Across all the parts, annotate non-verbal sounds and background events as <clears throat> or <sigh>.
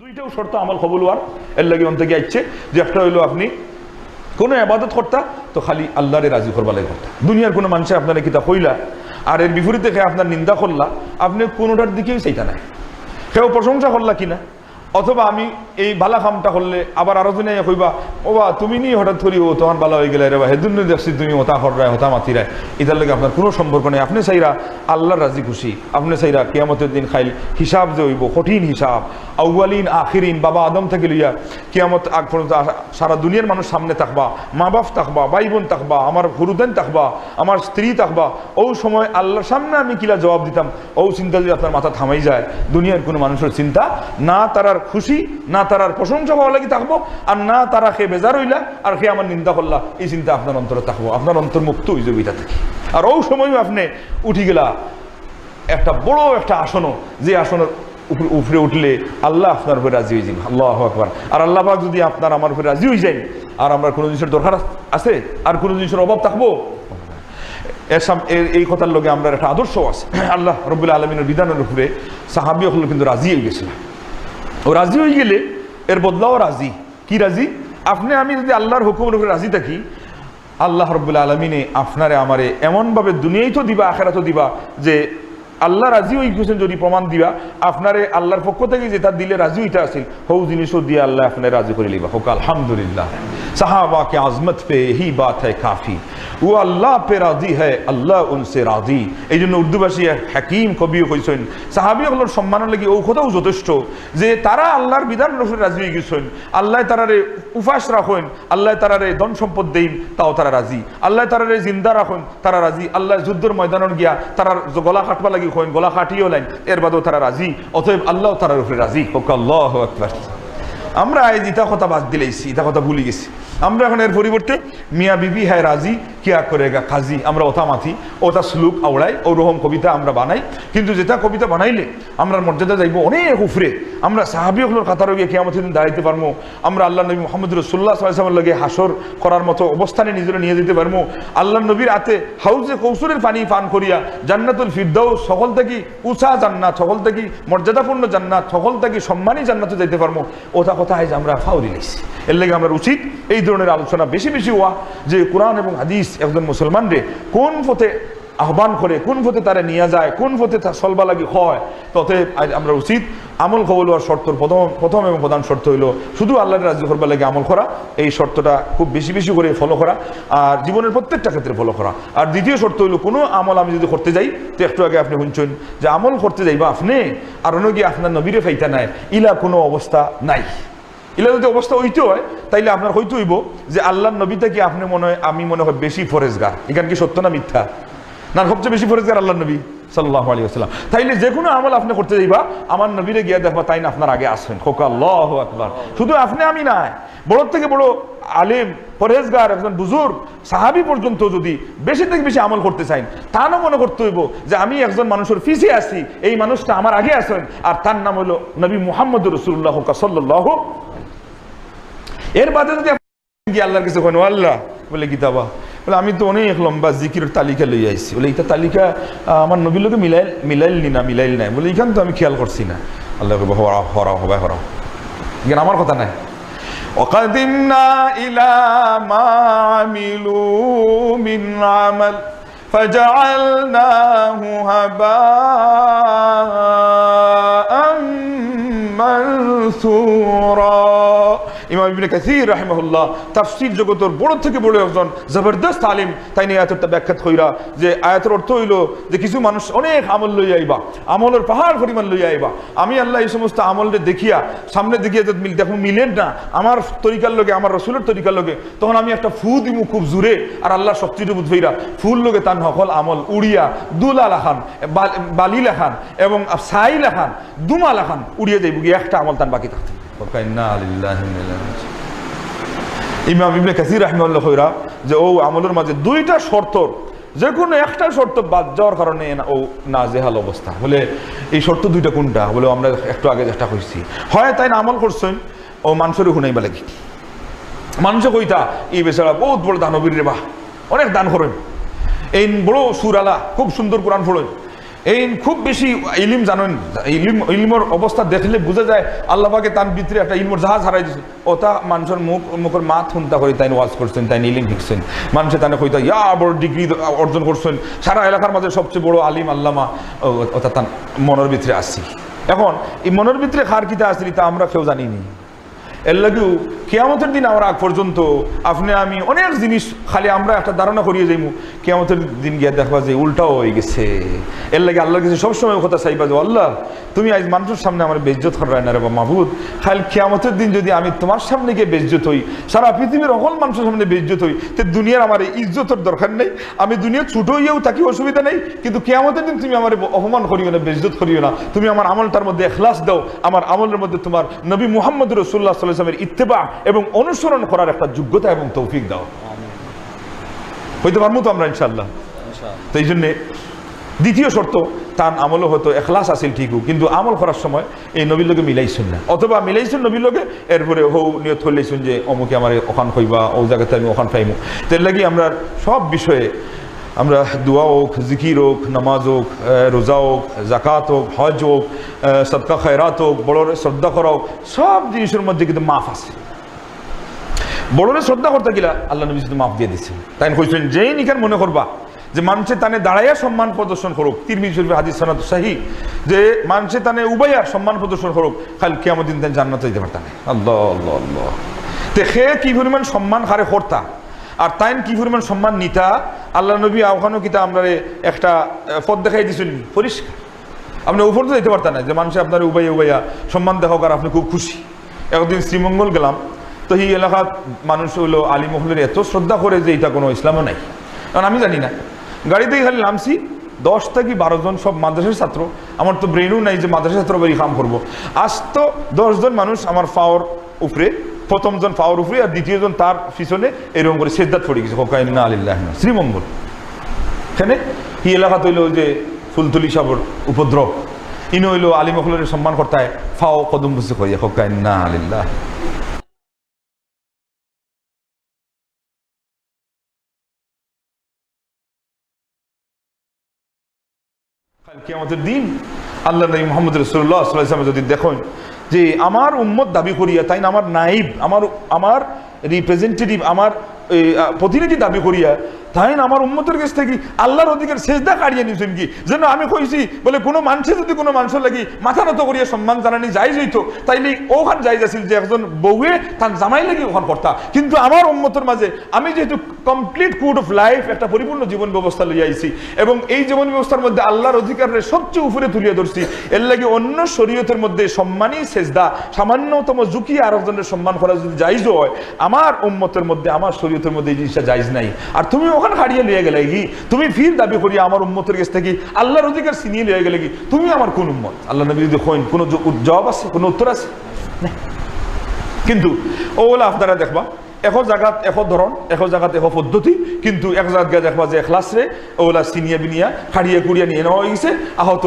দুইটাও শর্ত আমল কবুল হওয়ার। এর লাগে অন্তকে আইচ্ছে যে একটা হইল আপনি কোনো আবাদত কর্তা তো খালি আল্লাহরে রাজি করবা লাগে কর্তা। দুনিয়ার কোনো মানুষে আপনার কিতা হইলা আর এর বিপরীতে আপনার নিন্দা করলা, আপনি কোনোটার দিকেই চাইতা নাই। কেউ প্রশংসা করলা কিনা? অথবা আমি এই বালা কামটা করলে আবার আরও জনে কইবা বা, তুমি নি হঠাৎ করি, ও তোমার বালা হয়ে গেলে রে বা, হেদুন দেখছি তুমি ওতা হরায় হতা মাতিরায় এটার লাগে আপনার কোনো সম্পর্ক নেই। আপনি চাইরা আল্লাহর রাজি খুশি। আপনি চাইরা কিয়ামতের দিন খাইল, হিসাব যে হইব, কঠিন হিসাব। আউয়ালিন, আখিরিন, বাবা আদম থেকে লইয়া কিয়ামত আগ পর্যন্ত সারা দুনিয়ার মানুষ সামনে থাকবা, মা বাপ থাকবা ভাই বোন থাকবা, আমার হুরুদেন থাকবা, আমার স্ত্রী থাকবা, ও সময় আল্লাহর সামনে আমি কিলা জবাব দিতাম, ও চিন্তা যদি আপনার মাথা থামাই যায়, দুনিয়ার কোনো মানুষের চিন্তা না তারার খুশি, না তারার প্রশংসা পাওয়া লাগি থাকব, আর না তারা খেয়ে বেজার হইলা, আর খেয়ে আমার নিন্দা করলা, এই চিন্তা আপনার অন্তরে থাকব, আপনার অন্তর মুক্ত যাবে এটা থেকে। আর ও সময়ও আপনি উঠি গেলা, একটা বড় একটা আসনও, যে আসনের উপরে উঠলে আল্লাহ আপনার উপরে রাজি হয়ে যাবেন আল্লাহ আকবার। আর আল্লাহ পাক যদি আপনার আমার উপরে রাজি হয়ে যায়, আর আমরা কোনো জিনিসের দরকার আছে, আর কোনো জিনিসের অভাব থাকব? এই কথার লগে আমরা একটা আদর্শ আছে। <clears throat> আল্লাহ রবুল্লা আলমিনের বিধানের উপরে সাহাবি হল কিন্তু রাজি হয়ে গেছিল ও রাজি হয়ে গেলে এর বদলাও রাজি। কি রাজি? আপনি, আমি যদি আল্লাহর হুকুমের উপরে রাজি থাকি, আল্লাহ রব্বুল্লা আলমিনে আপনারে আমারে এমনভাবে দুনিয়াই তো দিবা আখেরা তো দিবা যে আল্লাহ রাজি হয়ে গেছেন যদি প্রমাণ দিবা, আপনারে আল্লাহর পক্ষ থেকে যেটা দিলে রাজি হইতে আসিল হৌ জিনিসও দিয়ে আল্লাহ আপনার রাজি করে লিবা হোক, আলহামদুলিল্লাহ। সাহাবা के आजमत पे ही बात है काफी वो अल्लाह पे राजी है আল্লাহ উনসে রাজি এই জন্য উর্দুভাষী এক হাকিম কবিও কইছেন সাহাবি হলোর সম্মানের লাগি ও কথাও যথেষ্ট যে তারা আল্লাহর বিধান রসুল রাজি হয়ে গেছেন আল্লাহ তারারে উপাস রাখেন আল্লাহ তারারে ধন সম্পদ দেন তাও তারা রাজি আল্লাহ তারারে জিন্দা রাখেন তারা রাজি আল্লাহ যুদ্ধের ময়দানত গিয়া তারার যে গলা কাটবা লাগি হইন গলা কাটিও লাইন এর বাদেও তারা রাজি অতএব আল্লাহ তারার উপরে রাজি হোক আল্লাহ আকবার আমরা আজ ইটা কথা বাদ দিলেছি এটা কথা ভুলে গেছি। আমরা এখন এর পরিবর্তে মিয়া বিবি হ্যায় রাজি, কিয়া করেগা কাজী আমরা ওটা মাথি ওটা স্লুক আওড়াই ওরকম কবিতা আমরা বানাই। কিন্তু যেটা কবিতা বানাইলে আমরা মর্যাদা যাইব অনেক উফরে আমরা সাহাবি হলোর কাতার গিয়ে কেয়ামত দিন দাঁড়াইতে পারব আমরা আল্লাহ নবী মোহাম্মদ রসুল্লাহ সাল্লামের লগে হাসর করার মতো অবস্থানে নিজেরা নিয়ে যেতে পারব আল্লাহ নবীর হাতে হাউজে কৌশলের পানি পান করিয়া জান্নাতুল ফিরদাও সকল থেকে উঁচা জান্নাত, সকল থেকে মর্যাদাপূর্ণ জান্নাত, সকল থেকে সম্মানী জান্নাতে যাইতে পারব ওটা কথা আজ আমরা ফাউরি লাইছি। এর লেগে আমরা উচিত এই ধরনের আলোচনা বেশি বেশি হওয়া যে কোরআন এবং হাদিস একজন মুসলমান রে কোন পথে আহ্বান করে, কোন পথে তারা নিয়ে যায়, কোন পথে সলবা লাগি হয় আজ আমরা উচিত আমল কবল হওয়ার শর্তর প্রথম প্রথম এবং প্রধান শর্ত হইল শুধু আল্লাহর রাজি করবার লাগে আমল করা, এই শর্তটা খুব বেশি বেশি করে ফলো করা আর জীবনের প্রত্যেকটা ক্ষেত্রে ফলো করা। আর দ্বিতীয় শর্ত হইল কোনো আমল আমি যদি করতে যাই, তো একটু আগে আপনি শুনছেন যে আমল করতে যাই বা আপনি, আর অন্য আপনার নবীরে ফাইতা নাই, ইলা কোনো অবস্থা নাই। ইলা যদি অবস্থা হইতে হয়, তাইলে আপনার হইতে হইব যে আল্লাহর নবীটা কি আপনি মনে হয় আমি মনে হয় বেশি ফরেজগার। এখান কি সত্য না মিথ্যা? না, সবচেয়ে বেশি ফরেজগার আল্লাহ নবী সাল্লাহ আলী আসসালাম তাইলে যে কোনো আমল আপনি করতে যাইবা, আমার নবীরে গিয়া দেখবা তাই না আপনার আগে আসবেন। খোকা আল্লাহ আকবার। শুধু আপনি, আমি নাই। বড় থেকে বড় আলিম পরেজগার একজন বুজুর্গ, সাহাবি পর্যন্ত যদি বেশি থেকে বেশি আমল করতে চাইন তা না মনে করতে হইব যে আমি একজন মানুষের ফিসে আছি, এই মানুষটা আমার আগে আসেন। আর তার নাম হলো নবী মুহাম্মদ রসুল্লাহ সাল্লাহ এর বাদে যদি আপনি গিয়ে আল্লাহর কাছে কেন আল্লাহ বলে গীতাবা বলে আমি তো অনেক লম্বা জিকির তালিকা লই আইছি বলে এইটা তালিকা আহ, আমার নবীর লোকে মিলাইল মিলাইল নি না মিলাইল নাই বলে এইখান তো আমি খেয়াল করছি না আল্লাহ বলবে, হরা হরা হবে হরা এখানে আমার কথা নাই وقدمنا إلى ما عملوا من عمل فجعلناه هباء منثورا ইমাম ইবনে কাসির রাহিমাহুল্লাহ তাফসীর জগতের বড় থেকে বড় একজন জবরদস্ত আলিম, তাই নিয়ে আয়াতটা ব্যাখ্যাত হইরা যে আয়াতের অর্থ হইল যে কিছু মানুষ অনেক আমল লই আইবা, আমলের পাহাড় পরিমাণ লই আইবা। আমি আল্লাহ এই সমস্ত আমলকে দেখিয়া, সামনে দেখিয়া যদি মিল দেখুন মিলেন না, আমার তরিকার লোকে আমার রসুলের তরিকার লোকে তখন আমি একটা ফু দিমু খুব জোরে, আর আল্লাহ শক্তির বুধ হইরা ফুল লোকে তার নকল আমল, উড়িয়া দুলা লাখান বালি লেখান এবং সাই লেখান দুমা লেখান উড়িয়ে গিয়ে একটা আমল তার বাকি থাকতে ইমাম ইবনে কাসির রাহমাল্লাহ কইরা যে ও আমলের মাঝে দুইটা শর্ত, যে কোনো একটা শর্ত বাদ যাওয়ার কারণে না- ও নাজেহাল অবস্থা। বলে, এই শর্ত দুইটা কোনটা? বলে, আমরা একটু আগে চেষ্টা করছি হয় তাই না আমল করছেন? ও মানুষের শুনাইবা লাগি মানুষে কইতা এই বেচারা বহুত বড় দানবীর রে বাহ, অনেক দান করেন। এই বড় সুরালা, খুব সুন্দর কোরআন পড়েন। এই খুব বেশি ইলিম জানেন, ইলিম ইলিমর অবস্থা দেখলে বোঝা যায় আল্লাহকে তার ভিতরে একটা ইলমর জাহাজ হারাই দিছে। ওটা মানুষের মুখ মুখের মাত শুনতা করে তাই ওয়াজ করছেন তাই ইলিম শিখছেন মানুষে তাই কইতা ইয়া বড় ডিগ্রি অর্জন করছেন সারা এলাকার মাঝে সবচেয়ে বড় আলিম আল্লামা ওটা তার মনের ভিতরে আসছি এখন, এই মনের ভিতরে খার কিতা আসছি তা আমরা কেউ জানিনি এর লাগেও কেয়ামতের দিন আমরা আগ পর্যন্ত আপনি আমি অনেক জিনিস খালি আমরা একটা ধারণা করিয়ে যাইমু। কেয়ামতের দিন গিয়ে দেখবা যে উল্টাও হয়ে গেছে। এর লাগে আল্লাহর কাছে সবসময় কথা চাইবা যে, আল্লাহ, তুমি আজ মানুষের সামনে আমার বেজ্জত করায় না রে বা মাহবুদ। খালি কেয়ামতের দিন যদি আমি তোমার সামনে গিয়ে বেজ্জত হই, সারা পৃথিবীর অকল মানুষের সামনে বেজ্জত হই, তো দুনিয়ার আমার ইজ্জতের দরকার নেই। আমি দুনিয়া ছোট হইয়াও থাকি, অসুবিধা নেই। কিন্তু কেয়ামতের দিন তুমি আমার অপমান করিও না, বেজ্জত করিও না। তুমি আমার আমলটার মধ্যে এখলাস দাও। আমার আমলের মধ্যে তোমার নবী মুহাম্মদ রসুল্লাহ সাল্লামের ইত্তেবা এবং অনুসরণ করার একটা যোগ্যতা এবং তৌফিক দাও। হইতে পারব তো আমরা ইনশাল্লাহ তো এই জন্যে দ্বিতীয় শর্ত তার আমলও হয়তো এখলাস আছিল ঠিকও কিন্তু আমল করার সময় এই নবীর লোকে মিলাইছেন না। অথবা মিলাইছেন নবীর লোকে এরপরে হৌ নিয়ত করলেইছেন যে অমুকে আমার ওখান হইবা ও জায়গাতে আমি ওখান পাইমু। তো এর লাগি আমরা সব বিষয়ে আমরা দোয়া হোক জিকির হোক নামাজ হোক রোজা হোক জাকাত হোক হজ হোক সদকা খয়রাত হোক বড় শ্রদ্ধা করা হোক সব জিনিসের মধ্যে কিন্তু মাফ আছে। বড়রে শ্রদ্ধা করতে গিলা আল্লাহ নবী শুধু মাফ দিয়ে দিচ্ছেন তাই কইছেন যেই নিকার মনে করবা যে মানুষের তানে দাঁড়াইয়া সম্মান প্রদর্শন করুক তিরমিজ শরীফের হাদিস সনাত সাহি যে মানুষের তানে উবাইয়া সম্মান প্রদর্শন করুক খাল কেমন দিন তাই জান্নাত যেতে পারতাম। আল্লাহ আল্লাহ আল্লাহ। তে কি পরিমাণ সম্মান হারে করতা? আর তাইন কি পরিমাণ সম্মান নিতা? আল্লাহ নবী আহ্বানও কিতা আমরা একটা পথ দেখাই দিছেন। পরিষ্কার। আপনি উপর তো যেতে পারতেন না, যে মানুষ আপনার উবাইয়া উবাইয়া সম্মান দেখাক আর আপনি খুব খুশি। একদিন শ্রীমঙ্গল গেলাম, তো এই এলাকার মানুষ হলো আলী মহলের এত শ্রদ্ধা করে যে এটা কোনো ইসলামও নাই। কারণ আমি জানি না। গাড়িতে খালি নামছি, দশ থেকে বারো জন সব মাদ্রাসার ছাত্র। আমার তো ব্রেনও নাই যে মাদ্রাসা ছাত্র বাড়ি কাম করব। আজ তো দশজন মানুষ আমার ফাওয়ার উপরে প্রথমজন ফাওয়ার উপরে আর দ্বিতীয়জন তার পিছনে এরকম করে সেদ্দাত পড়ে গেছে। হোকাইন আলিল্লাহ শ্রীমঙ্গল। এখানে এই এলাকা তৈল যে ফুলতুলি সাবর উপদ্রব। ইনো হইল আলী মখলের সম্মান কর্তায় ফাও কদম বুঝে কইয়া হোকাইন না আলিল্লাহ। কেমতের দিন আল্লাহ নবী মোহাম্মদ রসুল্লাহ সাল্লামে যদি দেখুন যে আমার উম্মত দাবি করিয়া, তাই না? আমার নাইব, আমার আমার রিপ্রেজেন্টেটিভ আমার প্রতিনিধি দাবি করিয়া তাই না, আমার উম্মতের কাছ থেকে আল্লাহর অধিকার শেষদা কাড়িয়ে নিয়েছেন কি? যেন আমি কইছি, বলে কোনো মানুষে যদি কোনো মানুষের লাগি মাথা নত করিয়া সম্মান জানানি যাই যাইতো, তাইলে ওখান যাই যাচ্ছিল যে একজন বউয়ে তার জামাই লাগি ওখান করতা কিন্তু আমার উম্মতের মাঝে আমি যেহেতু কমপ্লিট কোড অফ লাইফ একটা পরিপূর্ণ জীবন ব্যবস্থা লইয়া আইছি এবং এই জীবন ব্যবস্থার মধ্যে আল্লাহর অধিকারের সবচেয়ে উপরে তুলিয়ে ধরছি, এর লাগে অন্য শরীয়তের মধ্যে সম্মানই সেজদা, সামান্যতম ঝুঁকি আর একজনের সম্মান করা যদি জাইজ হয়, আমার উম্মতের মধ্যে, আমার শরীয়তের মধ্যে এই জিনিসটা জাইজ নাই। আর তুমি ওখানে হারিয়ে লিয়ে গেলে কি? তুমি ফির দাবি করি আমার উম্মতের কাছ থেকে, আল্লাহর অধিকার ছিনিয়ে লিয়ে গেলে কি? তুমি আমার কোন উম্মত? আল্লাহ নবী যদি হইন কোনো জবাব আছে, কোনো উত্তর আছে। কিন্তু ওলা আপনারা দেখবা এশ জায়গাত এশ ধরন এশ জায়গাত এশ পদ্ধতি, কিন্তু এক জায়গাত গিয়ে দেখবা যে এখলাস রে ওগুলা চিনিয়া বিনিয়া খাড়িয়ে কুড়িয়ে নিয়ে। নেওয়া হয়েছে আহত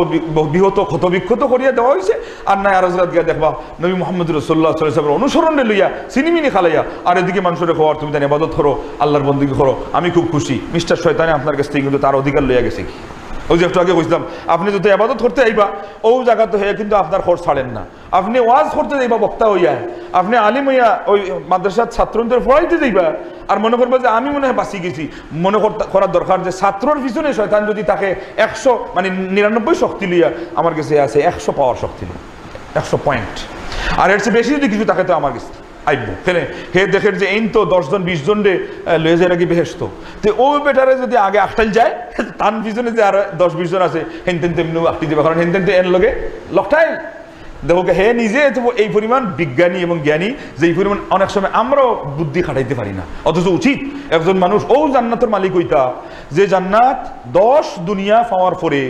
বিহত ক্ষত বিক্ষত করিয়া দেওয়া হয়েছে আর নাই আর জায়গাত গিয়ে দেখবা, নবী মোহাম্মদ রসোল্লা সাল্লামের অনুসরণে লইয়া চিনিমিনি খালাইয়া আর এদিকে মানুষের খবর তুমি তাই ইবাদত করো আল্লাহর বন্দিকে করো আমি খুব খুশি। মিস্টার শয়তানে আপনার কাছ থেকে কিন্তু তার অধিকার লইয়া গেছে ওই যে একটু আগে বুঝলাম আপনি যদি আবাদত করতে আইবা ও জায়গা তো হয়ে কিন্তু আপনার খরচ ছাড়েন না। আপনি ওয়াজ করতে যাইবা, বক্তা হইয়া। আপনি আলিম হইয়া ওই মাদ্রাসার ছাত্রদের পড়াইতে যাইবা আর মনে করবা যে আমি মনে হয় বাঁচি গেছি। মনে করার দরকার যে ছাত্রর পিছনে শয়তান যদি তাকে একশো মানে নিরানব্বই শক্তি লইয়া আমার কাছে আছে, একশো পাওয়ার শক্তি লইয়া, একশো পয়েন্ট আর এর চেয়ে বেশি যদি কিছু তাকে তো আমার কাছে। আইব। কেন হে দেখের যে এইন তো দশজন বিশ জন রে লয়ে যায় নাকি বেহেস্ত তো ও বেটারে যদি আগে আটটাল যায় <laughs> তান পিছনে যে আর দশ বিশ জন আছে, হেন তেন তেমনি আটটি দেবে। কারণ হেন তেন এর লগে লকটাইল দেখো হে নিজে এই পরিমাণ বিজ্ঞানী এবং জ্ঞানী যে এই পরিমাণ অনেক সময় আমরাও বুদ্ধি খাটাইতে পারি না। অথচ উচিত একজন মানুষ, ও জান্নাতের মালিক হইতা, যে জান্নাত দশ দুনিয়া পাওয়ার পরে,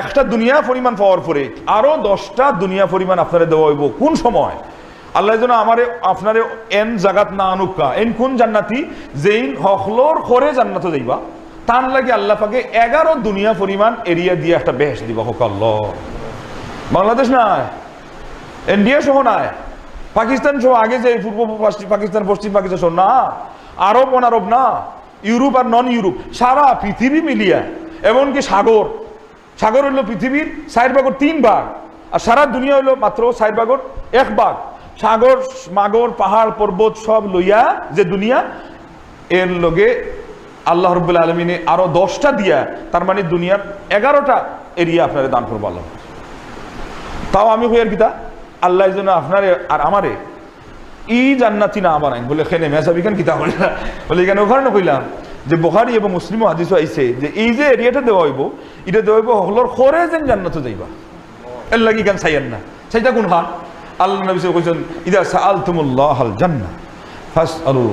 একটা দুনিয়া পরিমাণ পাওয়ার পরে, আরও দশটা দুনিয়া পরিমাণ আপনারা দেওয়া হইব। কোন সময়? আল্লাহ যেন আমারে, আপনারে এন জাগাত না আনুকা এন কোন জান্নাতি? যেইন হকলোর করে জান্নাত যাইবা। তান লাগে আল্লাহ পাকে এগারো দুনিয়া পরিমাণ এরিয়া দিয়ে একটা বেশ দিবা। হোক বাংলাদেশ নাই, ইন্ডিয়া সহ নাই, পাকিস্তান সহ আগে যে পূর্ব পাকিস্তান, পশ্চিম পাকিস্তান সহ না, আরব অনারব না, ইউরোপ আর নন ইউরোপ, সারা পৃথিবী মিলিয়া, এমনকি সাগর। সাগর হইল পৃথিবীর চার ভাগর তিন ভাগ, আর সারা দুনিয়া হইল মাত্র চার ভাগর এক ভাগ। সাগর, মাগর, পাহাড়, পর্বত সব লইয়া যে দুনিয়া, এর লগে আল্লাহ রব্বুল আলমিনে আরও দশটা দিয়া, তার মানে দুনিয়ার এগারোটা এরিয়া আপনারা দান করব আল্লাহ। তাও আমি হইয়ার কিতা আল্লাহ যেন আপনারে আর আমারে ই জান্নাতি না আমার বলে খেনে মেসাবি কেন কিতা বলে বলে এখানে ওখানে কইলাম যে বোহারি এবং মুসলিম হাদিস আইছে যে এই যে এরিয়াটা দেওয়া হইব, এটা দেওয়া হইব হলর খরে যেন জান্নাতে যাইবা। এর লাগি কেন চাইয়েন না? সেইটা কোন খান আল্লাহ নবী কইছেন, ইদা সাআলতুমুল্লাহ আল জান্না ফাস আলু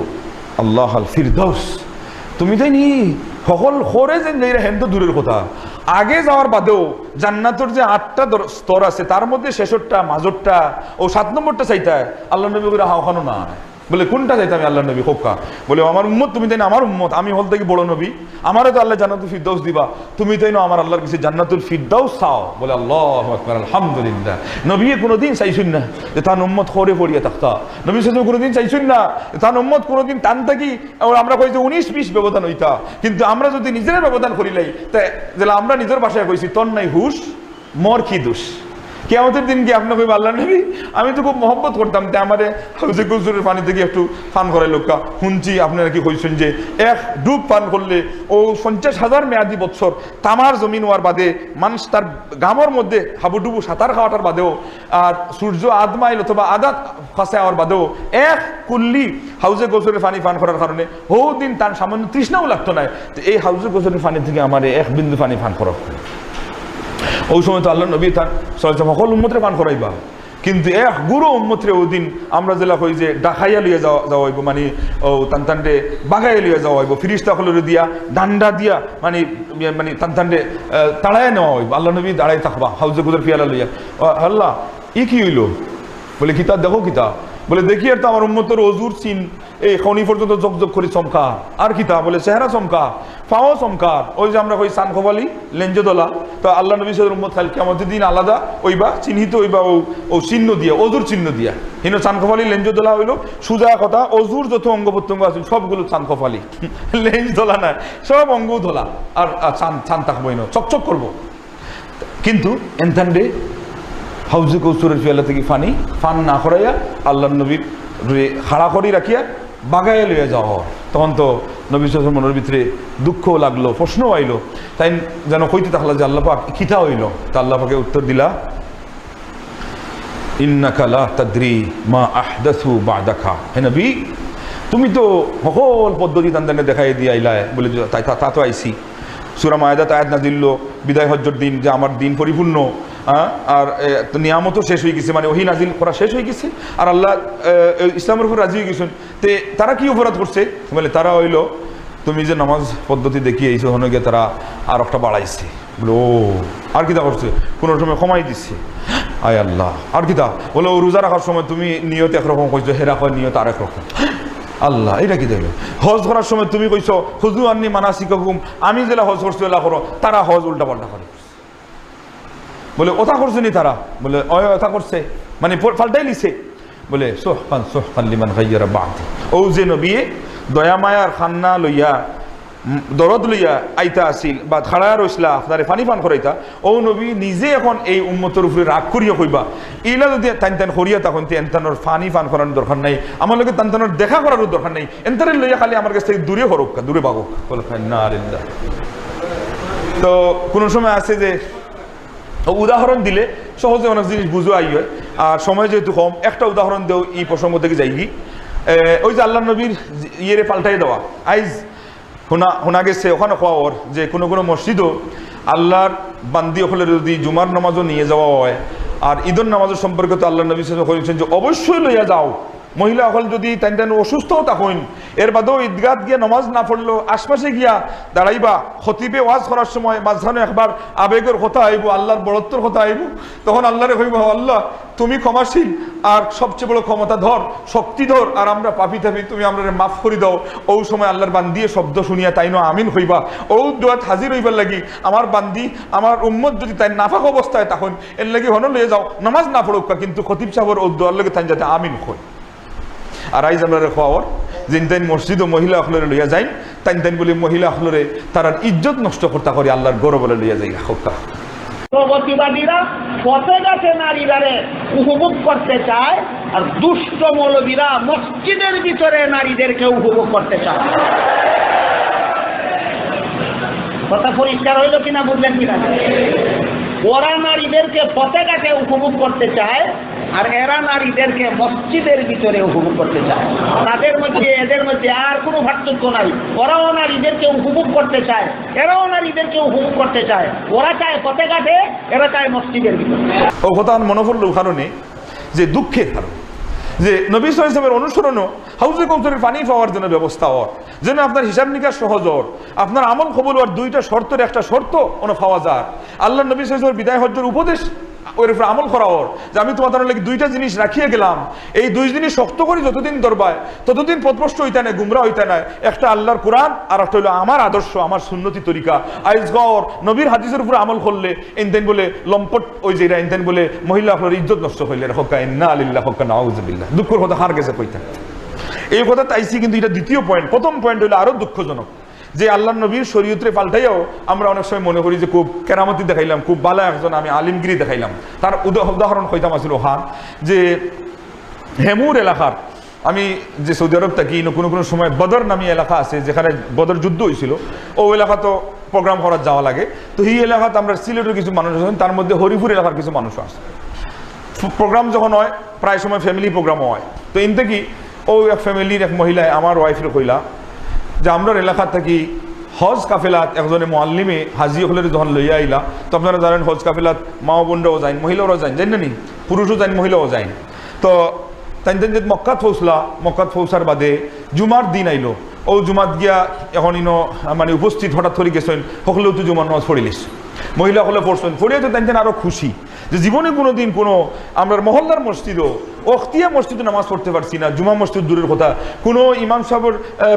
আল্লাহ আল ফিরদৌস তুমি তাই নি সকল সরে যে হেন তো দূরের কথা। আগে যাওয়ার বাদেও জান্নাতর যে আটটা স্তর আছে, তার মধ্যে শেষরটা, মাজরটা ও সাত নম্বরটা চাইতা আল্লাহ নবী করে হাওখানো না। বলে, কোনটা চাইতে আমি আল্লাহ নবী? হোক্কা বলে আমার উম্মত, তুমি তাই আমার উম্মত, আমি হল থেকে বড় নবী। আমারও তো আল্লাহ জান্নাতুল ফিরদাউস দিবা। তুমি তাই আমার আল্লাহর কাছে জান্নাতুল ফিরদাউস চাও। বলে, আল্লাহ আকবার, আলহামদুলিল্লাহ। নবী কোনোদিন চাইছুন না যে তার উম্মত খরে পড়িয়া থাকতা নবী সাথে কোনোদিন চাইছুন না তার উম্মত কোনোদিন টান থাকি আমরা কই যে উনিশ বিশ ব্যবধান হইতা। কিন্তু আমরা যদি নিজের ব্যবধান করিলাই তাই আমরা নিজের ভাষায় কইছি তন নাই হুশ, মর কি দোষ? কেমতের দিন কি আপনার কই আল্লাহ নবী আমি তো খুব মহব্বত করতাম তাই আমাদের হাউজে গুজুরের পানি থেকে একটু পান করাই লোকা শুনছি আপনারা কি কইছেন যে এক ডুব পান করলে ও পঞ্চাশ হাজার মেয়াদি বছর তামার জমিন হওয়ার বাদে মানুষ তার গামর মধ্যে হাবুডুবু সাঁতার খাওয়াটার বাদেও আর সূর্য আধ মাইল অথবা আধা ফাঁসে হওয়ার বাদেও এক কুল্লি হাউজে গোসরের পানি পান করার কারণে বহু দিন তার সামান্য তৃষ্ণাও লাগতো না। তো এই হাউজে গোসরের পানি থেকে আমার এক বিন্দু পানি পান করা ওই সময় তো আল্লাহ নবী তার সকল উন্মতরে পান করাইবা। কিন্তু এক গুরু উন্মতরে ওই দিন আমরা যেলা কই যে ডাকাইয়া লিয়ে যাওয়া যাওয়া হইব মানে ও টান টানটে বাগাইয়া লিয়ে যাওয়া হইব, ফিরিস্তা হলরে দিয়া, ডান্ডা দিয়া মানে ইয়ে মানে টান টানটে তাড়াইয়া নেওয়া হইব। আল্লাহ নবী দাঁড়াই থাকবা, হাউজে গুজর পিয়ালা লইয়া। আল্লাহ, ই কি হইল? বলে কিতা দেখো কিতা বলে, দেখি আর তো আমার উন্মতর অজুর চিন এই খনি পর্যন্ত জগজগ করি চমকা। আর কি তা? বলে, চেহারা চমকা, পাও চমকার ওই যে আমরা কই সান খোবালি, লেঞ্জো দলা। তো আল্লাহ নবী সাহের উম্মত খাল কেমতের দিন আলাদা ওই বা চিহ্নিত, ওইবা ও ও চিহ্ন দিয়া, অজুর চিহ্ন দিয়া। হিনো চান খোফালি লেঞ্জো দলা হইল। সুজা কথা, অজুর যত অঙ্গ প্রত্যঙ্গ আছে, সবগুলো চান খোফালি <laughs> লেঞ্জ দলা না, সব অঙ্গ ধলা আর চান চান থাকব চকচক করব। কিন্তু এনথান্ডে হাউজে কৌসুরের ফিয়ালা থেকে ফানি, ফান না করাইয়া আল্লাহ নবীর খাড়া করি রাখিয়া বাগাইয়া লইয়া যাওয়া তখন তো নবী মনের ভিতরে দুঃখ লাগল, প্রশ্ন আইলো। তাই যেন কইতে থাকল যে আল্লাহ পাক কিতা হইল। তা আল্লাহ পাকে উত্তর দিলা, ইন্নাকা লা তাদ্রি মা আহদাসু বাদাকা। হে নবী, তুমি তো সকল পদ্ধতি তান্দানে দেখাই দিয়ে আইলা বলে তাই তা- তা আইসি সুরা মায়দা আয়াত না দিল বিদায় হজ্জর দিন যে আমার দিন পরিপূর্ণ। আর তো নিয়ামতও শেষ হয়ে গেছে মানে ওহি নাজিল করা শেষ হয়ে গেছে। আর আল্লাহ ইসলামের উপর রাজি হয়ে গেছেন। তে তারা কি অপরাধ করছে? বলে, তারা হইল, তুমি যে নামাজ পদ্ধতি দেখিয়ে এইসব গিয়ে তারা আর একটা বাড়াইছে। বলে, ও, আর কিতা করছে? কোনো সময় কমাই দিচ্ছে আয় আল্লাহ, আর কিতা? বলে, ও, রোজা রাখার সময় তুমি নিয়ত একরকম কইছো হেরা কয় নিয়ত আর একরকম আল্লাহ এটা কি দেখবে হজ করার সময় তুমি কইছো হুজু আননি মানাসিক হুকুম আমি যেটা হজ করছি এলা করো, তারা হজ উল্টা পাল্টা করে। বলে ওটা করছে নি তারা? বলে, অয় ওটা করছে। মানে পাল্টাই লিছে বলে সোহকান সোহকান লিমান গাইয়ারা বাদ। ও যে নবী দয়া মায়ার খান্না লইয়া দরদ লইয়া আইতা আসিল বা খাড়া রইসলা আপনারে পানি পান করাইতা, ও নবী নিজে এখন এই উম্মতের উপরে রাগ করিয়া কইবা, ইলা যদি টান টান করিয়া তখন এনতানোর পানি পান করানোর দরকার নাই, আমার লোকে টান টানোর দেখা করানোর দরকার নাই এনতারে লইয়া খালি আমার কাছ থেকে দূরে হরক, দূরে বাগক। বলে না তো কোনো সময় আছে যে উদাহরণ দিলে সহজে অনেক জিনিস বুঝো আই হয়। আর সময় যেহেতু কম একটা উদাহরণ দেও এই প্রসঙ্গ থেকে যাইগি এ, ওই যে আল্লাহ নবীর ইয়েরে পাল্টাই দেওয়া। আইজ শোনা হোনা গেছে ওখানে কোয়া ওর যে কোনো কোনো মসজিদও আল্লাহর বান্দি হলে যদি জুমার নামাজও নিয়ে যাওয়া হয়। আর ঈদের নামাজের সম্পর্কে তো আল্লাহ নবী বলেছেন যে অবশ্যই লইয়া যাও। মহিলা হল যদি তাই তেন অসুস্থও তখন এর বাদেও ঈদগাত গিয়ে নমাজ না পড়ল আশপাশে গিয়া দাঁড়াইবা, খতিবে ওয়াজ করার সময়, মাঝখানে একবার আবেগের কথা আইব আল্লাহর বড়ত্বর কথা আইব তখন আল্লাহরে কইব আল্লাহ, তুমি ক্ষমাশীল, আর সবচেয়ে বড় ক্ষমতা ধর, শক্তি ধর, আর আমরা পাপি থাপি, তুমি আমরা মাফ করে দাও। ও সময় আল্লাহর বান্দিয়ে শব্দ শুনিয়া তাই ন আমিন হইবা। ও দোয়াত হাজির হইবার লাগি, আমার বান্দি, আমার উম্মত যদি তাই নাফাক অবস্থায় তখন এর লাগি হন লয়ে যাও, নামাজ না পড়ুক কিন্তু খতিব সাহর ও দোয়ার লাগে তাই যাতে আমিন হই আর আইজ খবর যেন তাইন মসজিদ ও মহিলা আখলরে লইয়া যাই তাইন তাইন বলে মহিলা আখলরে তার ইজ্জত নষ্ট করতে করে আল্লাহর গৌরব বলে লইয়া যাই হোকা গেছে উপভোগ করতে চায় আর দুষ্ট মৌলবীরা মসজিদের ভিতরে নারীদেরকে উপভোগ করতে চায়। কথা পরিষ্কার হইল কিনা বুঝলেন কিনা? ওরা নারীদেরকে পথে ঘাটে উপভোগ করতে চায় আর এরা নারীদেরকে মসজিদের ভিতরে উপভোগ করতে চায়। তাদের মধ্যে, এদের মধ্যে আর কোনো পার্থক্য নাই। ওরাও নারীদেরকে উপভোগ করতে চায়। এরাও নারীদেরকে উপভোগ করতে চায়। ওরা চায় পথে এরা চায় মসজিদের ভিতরে। ও কথা মনে পড়ল কারণে যে দুঃখের কারণ। যে নবী সাহেবের অনুসরণও হাউজে কৌশলের পানি পাওয়ার জন্য ব্যবস্থা হওয়ার যেন আপনার হিসাব নিকাশ সহজ হওয়ার আপনার আমল খবর হওয়ার দুইটা শর্তের একটা শর্ত ওনা পাওয়া যায় আল্লাহ নবী সাহেবের বিদায় হজ্জের উপদেশ ওর উপরে আমল করা ওর, যে আমি তোমাদের লাগি দুইটা জিনিস রাখিয়ে গেলাম। এই দুই জিনিস শক্ত করি যতদিন দরবায় ততদিন পথভ্রষ্ট হইতে নাই, গুমরা হইতে নাই। একটা আল্লাহর কোরআন, আর একটা হইল আমার আদর্শ, আমার সুন্নতি তরিকা। আইজ গর নবীর হাদিসের উপরে আমল করলে ইনতেন বলে লম্পট, ওই যে ইনতেন বলে মহিলা আপনার ইজ্জত নষ্ট হইলে হক্কা, ইন্না আলিল্লাহ হক্কা নাউজুবিল্লাহ দুঃখের কথা হার গেছে কইতা। এই কথা তাইছি কিন্তু এটা দ্বিতীয় পয়েন্ট প্রথম পয়েন্ট হইল আরও দুঃখজনক। যে আল্লাহ নবীর শরীয়তে পাল্টাইও আমরা অনেক সময় মনে করি যে খুব কেরামতি দেখাইলাম, খুব ভালো একজন আমি আলিমগিরি দেখাইলাম। তার উদা- উদাহরণ হইতাম আসিল হান যে হেমুর এলাকার, আমি যে সৌদি আরব থাকি, কোনো কোনো সময় বদর নামী এলাকা আছে, যেখানে বদর যুদ্ধ হয়েছিল ও এলাকা তো প্রোগ্রাম করার যাওয়া লাগে। তো এই এলাকাতে আমরা সিলেটের কিছু মানুষ আছেন, তার মধ্যে হরিপুর এলাকার কিছু মানুষ আছে। প্রোগ্রাম যখন হয়, প্রায় সময় ফ্যামিলি প্রোগ্রামও হয়। তো এনতে কি, ও এক ফ্যামিলির এক মহিলায়, আমার ওয়াইফের কইলা যে আমরা এলাকা থাকি, হজ কাফেলাত একজনে মোয়াল্লিমে হাজি হলের যখন লইয়া আইলা, তো আপনারা জানেন হজ কাফেলাত মা বোনরাও যাইন, মহিলারাও যাইন জানেন নি পুরুষও যাইন, মহিলাও যাইন। তো তাই তাই মক্কাত ফৌসলা মক্কাত ফৌসার বাদে জুমার দিন আইলো। ও জুমাত গিয়া এখন ইনো মানে উপস্থিত হঠাৎ করে গেছেন, সকলেও তো জুমার নামাজ পড়িলিস মহিলা হলে পড়ছেন, পড়িয়া তো তাই আরও খুশি। যে জীবনে কোনো দিন কোনো আমরা মহল্লার মসজিদও অখতিয়া মসজিদে নামাজ পড়তে পারছি না, জুমা মসজিদ দূরের কথা। কোনো ইমাম সাহেবের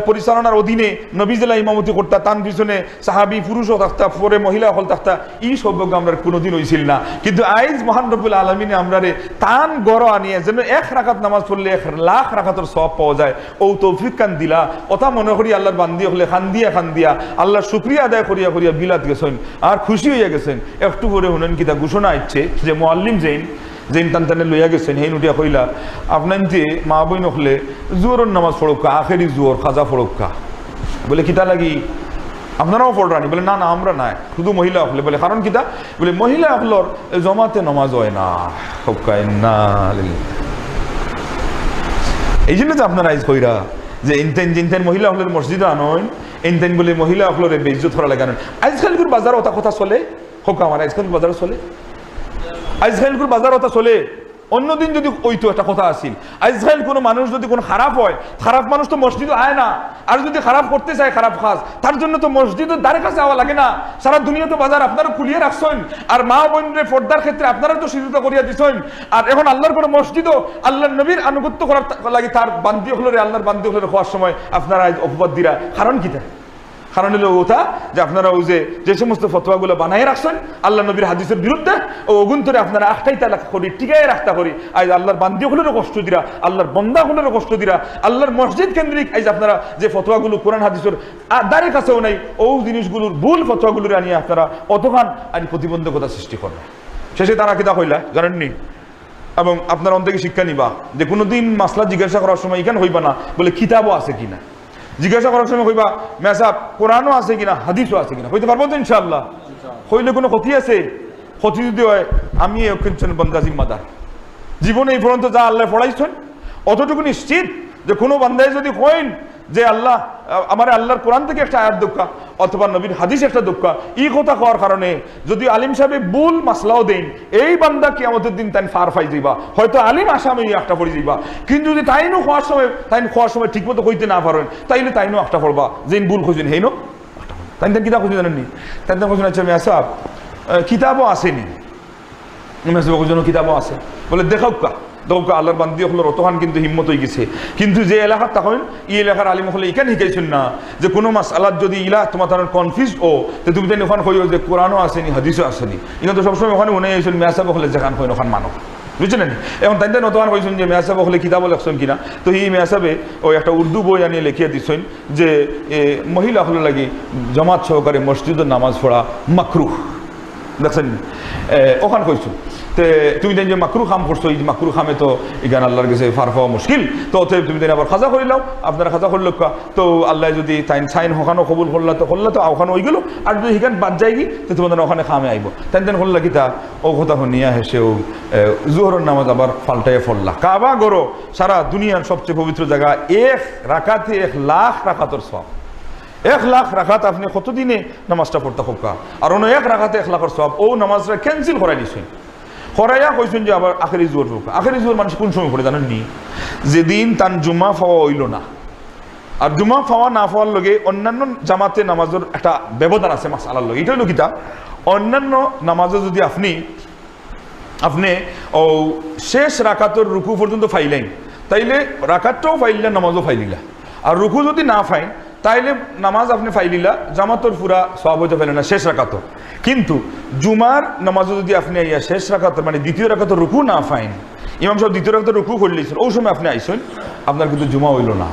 পরিচালনার অধীনে নবীজেলা ইমামতি করতা তান পিছনে সাহাবি পুরুষও থাকতা, পরে মহিলা হল থাকতা, এই সৌভাগ্য আমরা কোনোদিন হইছিল না। কিন্তু আইজ মহান রব্বুল আলমিনে আমরা রে তান গড় আনিয়ে যেন এক রাখাত নামাজ পড়লে এক লাখ রাখাতর সব পাওয়া যায়। ও তৌফিক কান দিলা। কথা মনে করি আল্লাহর বান্দি হলে খান দিয়া খান দিয়া আল্লাহর শুক্রিয়া আদায় করিয়া করিয়া বিলাত গেছেন, আর খুশি হইয়া গেছেন। একটু পরে শুনেন কিতা ঘোষণা ইচ্ছে যে মোয়াল্লিম জৈন জৈন টান টানে লইয়া গেছেন হেই নুটিয়া কইলা, আপনার যে মা বই নখলে জুয়রের নামাজ পড়কা আখেরি জুয়র খাজা পড়কা বলে, কিতা লাগি? আপনারাও পড়রানি বলে, না না, আমরা নাই। শুধু মহিলা হলে। বলে, কারণ কিতা? বলে, মহিলা হলর জমাতে নমাজ হয় না। না এই জন্য তো আপনারা আইজ কইরা যে ইনতেন, জিনতেন মহিলা হলের মসজিদে আনইন, ইনতেন বলে মহিলা হলের বেইজ্জত হরা লাগানো আজকালগুর বাজার ওটা কথা চলে? হোক আমার আজকাল বাজার চলে? আজকালগুর বাজার ওটা চলে অন্যদিন যদি ওইতো একটা কথা আসিল আজকাল কোনো মানুষ যদি কোনো খারাপ হয়, খারাপ মানুষ তো মসজিদে আয় না। আর যদি খারাপ করতে চায়, খারাপ কাজ, তার জন্য তো মসজিদের দ্বারে কাছে আওয়া লাগে না। সারা দুনিয়া তো বাজার আপনারা খুলিয়ে রাখছেন, আর মা বোনের পর্দার ক্ষেত্রে আপনারা তো সিদ্ধতা করিয়া দিছেন। আর এখন আল্লাহর কোনো মসজিদও আল্লাহর নবীর আনুগত্য করার লাগে তার বান্দি হলরে আল্লাহর বান্দি হলরে হওয়ার সময় আপনারা অপবাদ দিরা। কারণ কি তাই কারণ হলো ওটা যে আপনারা ওই যে যে সমস্ত ফতোয়াগুলো বানাই রাখছেন, আল্লাহ নবীর হাদিসের বিরুদ্ধে ও অগুন্তরে আপনারা আখটাই তালাক করি টিকাই রাখতা করি। আজ আল্লাহর বান্দি হলেরও কষ্ট দিরা, আল্লাহর বন্দা হলেরও কষ্ট দিরা, আল্লাহর মসজিদ কেন্দ্রিক আজ আপনারা যে ফতোয়াগুলো কোরআন হাদিসের দ্বারের কাছেও নাই, ও জিনিসগুলোর ভুল ফতোয়াগুলো আনিয়ে আপনারা অতখান আনি প্রতিবন্ধকতা সৃষ্টি করবে শেষে তারা কিতা কইলা, জানেননি? এবং আপনার অন্তকে শিক্ষা নিবা যে কোনোদিন মাসলা জিজ্ঞাসা করার সময় এখানে হইবা না, বলে কিতাবও আছে কিনা? জিজ্ঞাসা করার সময় হইবা মেসাব কোরআনও আছে কিনা, হাদিসও আছে কিনা? হইতে পারব তো ইনশাল্লাহ হইলে কোনো ক্ষতি আছে? ক্ষতি যদি হয়, আমি অক্ষিঞ্চন বন্দা জিম্মাদার। জীবনে এই পর্যন্ত যা আল্লাহ পড়াইছেন, অতটুকু নিশ্চিত যে কোনো বান্দায় যদি কইন যে আল্লাহ আমার আল্লাহর কোরআন থেকে একটা আয়াত দোকা অথবা নবীর হাদিস একটা দোকা ই কথা হওয়ার কারণে যদি আলিম সাহেব বুল মাসলাও দেন এই বান্দা কি আমাদের দিন তাই ফার ফাই যাইবা। হয়তো আলিম আসামে একটা পড়ে যাইবা। কিন্তু যদি তাইনও হওয়ার সময় তাই হওয়ার সময় ঠিক মতো কইতে না পারেন তাইলে তাইনও একটা পড়বা। যেন ভুল খুঁজেন হেইনো তাই তাই কিতাব খুঁজে জানেননি? তাই তাই খুঁজে আচ্ছা মেয়া সাহেব আহ, কিতাবও আসেনি। জন্য কিতাবও আছে। বলে দেখাও কা। দেখো আল্লাহর বান্দি হলো অতহান কিন্তু হিম্মত হয়ে গেছে। কিন্তু যে এলাকার তখন ই এলাকার আলিম হলে এখানে শিখাইছেন না। যে কোনো মাস আল্লাহ যদি ইলা তোমার তার কনফিউজ ও, তো তুমি তাই ওখান কইও যে কোরআনও আসেনি, হাদিসও আসেনি। ইখানে তো সবসময় ওখানে মনে হয়েছিল মেয়াসাব হলে যেখান কই ওখান মানব বুঝছেন? এখন তাই তাই নতমান কইছেন যে মেয়াসাব হলে কিতাব লেখছেন কিনা? তো এই মেয়াসাবে ওই একটা উর্দু বই আনিয়ে লিখিয়ে দিছেন যে মহিলা হলে লাগে জমাত সহকারে মসজিদের নামাজ পড়া মাকরুহ। দেখছেন? ওখান কইছো, তে তুমি দেন যে মাকরু খাম করছ এই মাকরু খামে তো ইগান আল্লাহর কাছে ফার পাওয়া মুশকিল। তো অতএব তুমি দেন আবার খাজা করিলাও, আপনারা খাজা করল তো আল্লাহ যদি তাইন সাইন হখানো কবুল করলা, তো করলা, তো ওখানে ওই গেল। আর যদি হিখান বাদ যাই কি তো তোমাদের ওখানে খামে আইব। তাই দেন হল্লা কিতা ও কথা নিয়ে হেসে ও জোহরের নামাজ আবার পাল্টাইয়া ফললা কাবা গরো, সারা দুনিয়ার সবচেয়ে পবিত্র জায়গা, এক রাখাতে এক লাখ রাখাতর সব এক লাখ রাখাত আপনি কতদিনে নামাজটা পড়তে হোকা আর অন্য এক রাখাতে এক লাখের সব ও নামাজটা ক্যান্সেল করাই দিছেন করাইয়া কইছেন যে আবার আখেরি জোর হোক আখেরি জোর মানুষ কোন সময় পড়ে জানেন নি যেদিন তার জুমা পাওয়া হইল না। আর জুমা পাওয়া না পাওয়ার লগে অন্যান্য জামাতে নামাজের একটা ব্যবধান আছে মাস আলার লগে। এটা হলো কিতা? অন্যান্য নামাজে যদি আপনি আপনি, ও শেষ রাকাতর রুকু পর্যন্ত ফাইলেন, তাইলে রাকাতটাও ফাইলিলা নামাজও ফাইলিলা আর রুকু যদি না ফাইন তাইলে নামাজ আপনি ফাইলিলা জামাতর পুরা সব হইতে পারেন না, শেষ রাখাত কিন্তু জুমার নামাজও যদি আপনি আইয়া শেষ রাখাত মানে দ্বিতীয় রাখাত রুকু না ফাইন, ইমাম সব দ্বিতীয় রাখাত রুকু করলেছেন ওই সময় আপনি আইসেন, আপনার কিন্তু জুমা হইল না।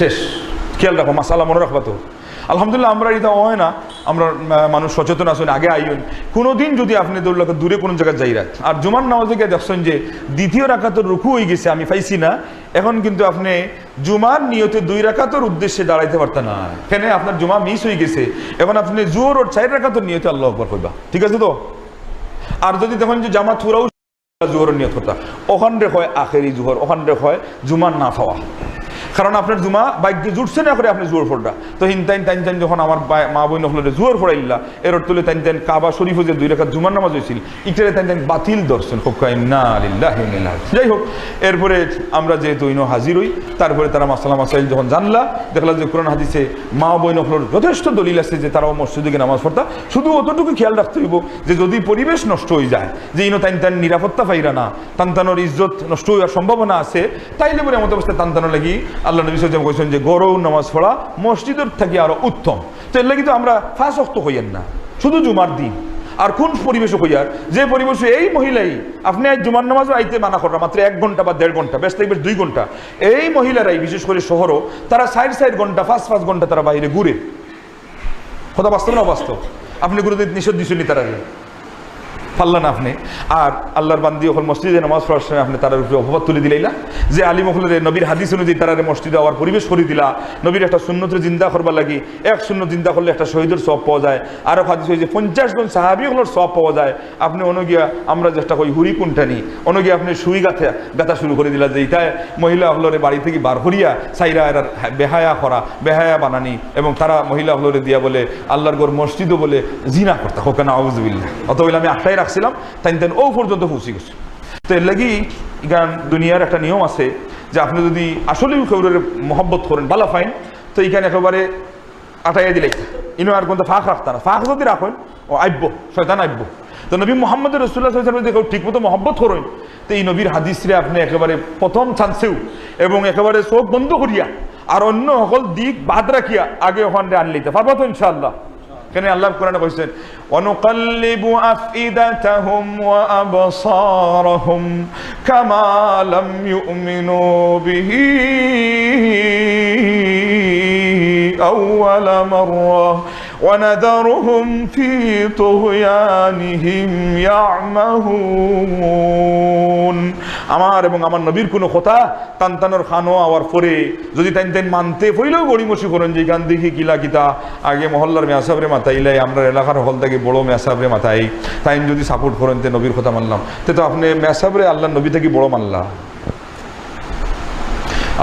শেষ। খেয়াল রাখো মাসালা মনে রাখবা তো। আলহামদুলিল্লাহ, আমরা এটা হয় না। আমরা মানুষ সচেতন আসেন আগে আইন কোনোদিন যদি আপনি দৌড়লাকে দূরে কোনো জায়গায় যাই রাখ আর জুমার নামাজে গিয়ে দেখছেন যে দ্বিতীয় রাখাতর রুকু হয়ে গেছে, আমি পাইছি না, এখন কিন্তু আপনি জুমার নিয়তে দুই রাখাতর উদ্দেশ্যে দাঁড়াইতে পারতেন না। কেন আপনার জুমা মিস হয়ে গেছে। এখন আপনি জোর ওর চার রাখাতর নিয়তে আল্লাহ আকবর করবা ঠিক আছে তো? আর যদি দেখেন যে জামা থুরাও জোহর নিয়ত করতা, ওখান রে হয় আখেরি জোহর, ওখান রে হয় জুমার না পাওয়া। কারণ আপনার জুমা বাইকে জুটছে না করে আপনি জোর ফোরটা। তো হিন তাইন তাইন তাইন যখন আমার মা বই নকলে জোর ফোরাইল্লা এর তুলে তাইন তাইন কাবা শরীফ যে দুই রেখা জুমার নামাজ হয়েছিল ইকটারে তাইন তাইন বাতিল দর্শন। যাই হোক, এরপরে আমরা যেহেতু ইনো হাজির হই, তারপরে তারা মাসালা মাসাইল যখন জানলা দেখলা যে কোরআন হাদিসে মা বই নকলের যথেষ্ট দলিল আছে যে তারাও মসজিদে নামাজ পড়তা। শুধু অতটুকু খেয়াল রাখতে হইব যে যদি পরিবেশ নষ্ট হয়ে যায়, যে ইনো তাইন তান নিরাপত্তা পাইরা না, তান্তানোর ইজ্জত নষ্ট হওয়ার সম্ভাবনা আছে, তাইলে পরে এমন অবস্থায় তান্তানো লাগি আল্লাহ নবী সাল্লাম কইছেন যে গরৌ, নামাজ পড়া, মসজিদের থাকি আরও উত্তম। তো এর লাগি তো আমরা ফাঁসক্ত হইয়েন না। শুধু জুমার দিন। আর কোন পরিবেশ হইয়ার যে পরিবেশে এই মহিলাই, আপনি আজ জুমার নামাজও আইতে মানা করা মাত্র এক ঘণ্টা বা দেড় ঘণ্টা বেশ থাকবে দুই ঘণ্টা। এই মহিলারাই বিশেষ করে শহরও, তারা সাইড সাইড ঘণ্টা, পাঁচ পাঁচ ঘণ্টা তারা বাইরে ঘুরে। কথা বাস্তব না বাস্তব আপনি কোনোদিন নিষেধ দিচ্ছেন তারা পারলেন আপনি। আর আল্লাহর বান্দি ওখান মসজিদে নামাজ পড়ার সময় আপনি তার উপরে অপবাদ তুলে দিলাইলা। যে আলী মহলের নবীর হাদিস অনুযায়ী তারা মসজিদে আবার পরিবেশ করে দিলা। নবীর একটা শূন্যতে জিন্দা করবার লাগি, এক শূন্য জিন্দা করলে একটা শহীদের সব পাওয়া যায়। আরও হাদিস হয়েছে পঞ্চাশ জন সাহাবি হলোর সব পাওয়া যায়। আপনি অনুগিয়া, আমরা যেটা কই হুড়ি কোনটা নি অনুগিয়া আপনি সুই গাথা গাথা শুরু করে দিলা যে এটাই মহিলা হলরে বাড়ি থেকে বার করিয়া সাইরা এরা বেহায়া করা, বেহায়া বানানি। এবং তারা মহিলা হলরে দিয়া বলে, আল্লাহর গোর মসজিদও বলে, জিনা করতা। হোক না আউজবিল্লা অত বলে আমি আটটাই রাখছিলাম, তাই তেন ও পর্যন্ত পৌঁছে গেছে। তো এর লাগি গান দুনিয়ার একটা নিয়ম আছে যে আপনি যদি আসলেই কেউরের মহব্বত করেন, ভালো ফাইন তো এইখানে একেবারে আটাইয়া দিলে ইনো আর কোনটা ফাঁক রাখতা না। ফাঁক যদি রাখেন, ও আইব্য, শয়তান আইব্য। তো নবী মোহাম্মদ রসুল্লাহ সাল্লাম দেখো ঠিক মতো মহব্বত করেন, তো এই নবীর হাদিসরে আপনি একেবারে প্রথম চান্সেও এবং একেবারে চোখ বন্ধ করিয়া আর অন্য সকল দিক বাদ রাখিয়া আগে ওখানে আনলিতে পারব তো ইনশাআল্লাহ। কেন আল্লাহ কোরআনে কইছেন অনুকাল্লিবু আফইদাতাহুম ওয়া আবসারহুম কামা লাম ইউমিনু বিহি আউয়ালা মাররা ونذرهم في طغيانهم يعمهون আমার এবং আমার নবীর কোনো কথা তানতানোর খানো আওয়ার পরে যদি তাইন তাইন মানতে পইলেও গড়িমসি করেন, যে গান দেখি কিলা কিতা। আগে মহল্লার মেয়াসাবরে মাতাইলাই আমরা এলাকার হল থেকে বড় মেয়াসাবরে মাতাই তাইন যদি সাপোর্ট করেন তে নবীর কথা মানলাম। তে তো আপনি মেয়াসাবরে আল্লাহ নবী থেকে বড় মানলাম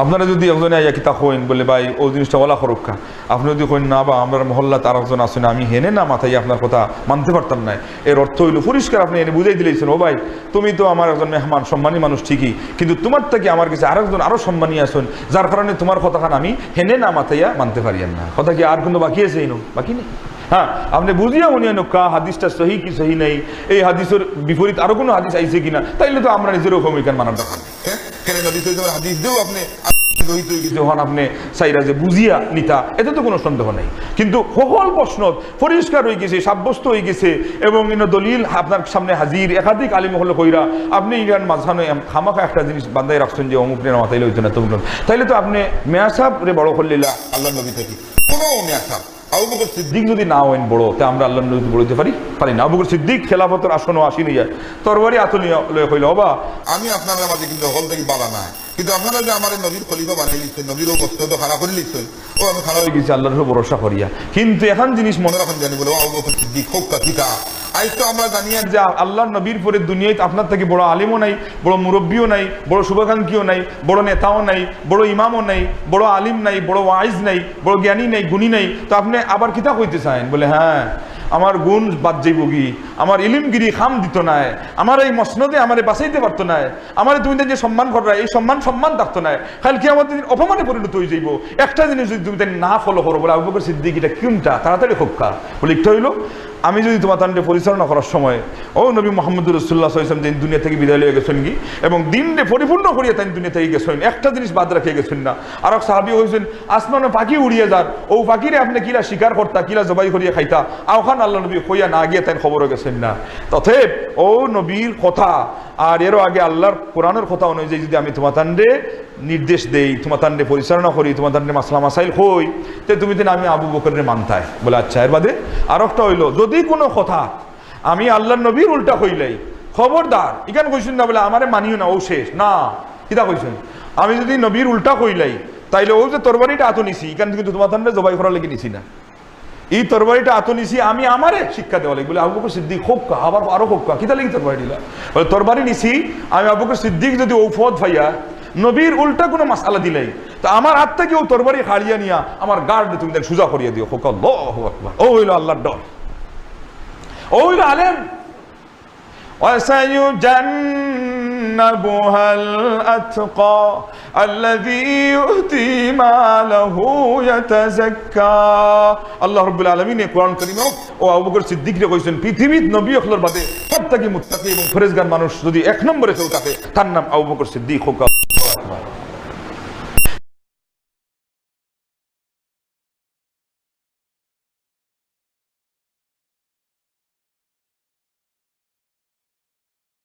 আপনারা যদি একজনে আইয়া কিতা কইন বলে, ভাই, ও জিনিসটা ওলা করুকা আপনি যদি কইন, না, বা, আমরা মহল্লা তার একজন আসেন, আমি হেনে না মাথায় আপনার কথা মানতে পারতাম না। এর অর্থ হইল পরিষ্কার, আপনি এনে বুঝাই দিলেছেন ও ভাই, তুমি তো আমার একজন মেহমান, সম্মানী মানুষ, ঠিকই। কিন্তু তোমার থেকে আমার কাছে আরেকজন আরও সম্মানী আসুন, যার কারণে তোমার কথাখান আমি হেনে না মাথাইয়া মানতে পারিয়েন না? কথা কি আর কিন্তু বাকি আছে বাকি নেই? হ্যাঁ আপনি বুঝিয়া উনি কা হাদিসটা সহি কি সহি নেই এই হাদিসের বিপরীত আরও কোনো হাদিস আইছে কিনা, তাইলে তো আমরা নিজেরও ভূমিকা মানার দরকার হ্যাঁ? হাদিস আপনি যখন আপনি যে বুঝিয়া নিতা, এতে তো কোনো সন্দেহ কিন্তু প্রশ্ন পরিষ্কার হয়ে গেছে, সাব্যস্ত হয়ে গেছে, এবং ইনো দলিল আপনার সামনে হাজির, একাধিক আলিম হলে কইরা, আপনি ইরান মাঝখানে খামাখা একটা জিনিস বান্ধাই রাখছেন যে অমুক নেওয়া তাইলে না। তাইলে তো আপনি মেয়াসাব রে বড় করলিলা আল্লাহ নবী থেকে কোনো মেয়াসাব আবু বকর সিদ্দিক যদি না হইন বড় তা আমরা আল্লাহ নবী বলতে পারি পারি না। আবুবকর সিদ্দিক খেলাফতের আসনও আসিনি যায় তরবারি আতনি লয়ে কইল বাবা আমি আপনার মাঝে কিন্তু হল থেকে বাধা নাই। কিন্তু আপনারা যে আমার নবীর খলিফা বানিয়ে দিচ্ছেন নবীর বস্ত্র তো খারাপ করে দিচ্ছেন ও আমি খারাপ হয়ে গেছি আল্লাহর ভরসা করিয়া। কিন্তু এখন জিনিস মনে রাখেন জানি বলে আবুবকর সিদ্দিক হোক কাঠিকা আজ তো আমরা জানি যে আল্লাহর নবীর পরে দুনিয়ায় আপনার থেকে বড় আলিমও নাই, বড় মুরব্বীও নাই, বড় শুভাকাঙ্ক্ষীও নাই, বড় নেতাও নাই, বড় ইমামও নাই, বড় আলিম নাই, বড় ওয়াইজ নাই, বড় জ্ঞানী নাই, গুণী নাই, তো আপনি আবার কিতা কইতে চান বলে হ্যাঁ আমার গুণ বাদ যাইব কি? আমার ইলিমগিরি খাম দিত নাই, আমার এই মসনদে আমারে বাঁচাইতে পারতো না আমার তুমি যে সম্মান করা এই সম্মান সম্মান থাকতো না খালি কি আমাদের অপমানে পরিণত হয়ে যাইব। একটা জিনিস যদি তুমি না ফলো করো, বলে আবু বকর সিদ্দিক, এটা কিমটা তাড়াতাড়ি হোক্কা বলে, একটু হইল আমি যদি তোমার তান্ডে পরিচালনা করার সময়, ও নবী মোহাম্মদ রসুল্লাহ সাল্লাম দিন দুনিয়া থেকে বিদায় লয়ে গেছেন কি? এবং দিনটা পরিপূর্ণ করিয়া তাই দুনিয়া থেকে গেছেন। একটা জিনিস বাদ রাখিয়ে গেছেন না। আর এক সাহাবি হয়েছেন আসমানো পাখি উড়িয়ে যার ও পাখিরে আপনি কিলা শিকার করতা, কিলা জবাই করিয়া খাইতা। আওখান আল্লাহ নবী হইয়া না গিয়ে তাই খবরও গেছেন না। তথেব ও নবীর কথা, আর এরও আগে আল্লাহর কোরআনের কথা অনুযায়ী যদি আমি তোমার তান্ডে নির্দেশ দেই, তোমার তান্ডে পরিচালনা করি, তোমার তান্ডে মাসলা মাসাইল হই, তে তুমি দিন আমি আবু বকরের মানতায়। বলে আচ্ছা এর বাদে আর একটা হইল, যদি কোনো কথা আমি আল্লাহ নবীর উল্টা হইলাই খবরদার ইখান কইছেন না, বলে, আমারে মানিও না, ও শেষ। না, কিতা কইছেন আমি যদি নবীর উল্টা কইলাই, তাইলে ও যে তরবারিটা আতো নিছি ইখান কিন্তু তোমার তান্ডে জবাই করার লেগে নিছি না। এই তরবারিটা আতো নিছি, আমি আমারে শিক্ষা দেওয়া লাগবে বলে, আবু বকর সিদ্দিক হোক কা আবার আরও হোক কা কিতা লাগি তরবারি দিলা বলে, তরবারি নিছি, আমি আবু বকর সিদ্দিক যদি ঔফত ভাইয়া নবীর উল্টা কোনো মাসালা দিলাই তো আমার হাত থেকে ও তরবারি হারিয়ে নিয়া আমার গার্ড তুমি দেখ সুজা করিয়ে দিও হোক আল্লাহু আকবার ও হইল আল্লাহর ডর ও হইল আলেম وسيجنبها الأتقى الذي يؤتي ماله يتزكى আল্লাহ রব্বুল আলামিন এই কোরআন কারীমে ও আবু বকর সিদ্দিক রে কইছেন পৃথিবীর নবী অখলর বাদে সবথেকে মুত্তাকি এবং ফরেজগার মানুষ যদি এক নম্বরে কেউ থাকে তার নাম আবু বকর সিদ্দিক হোক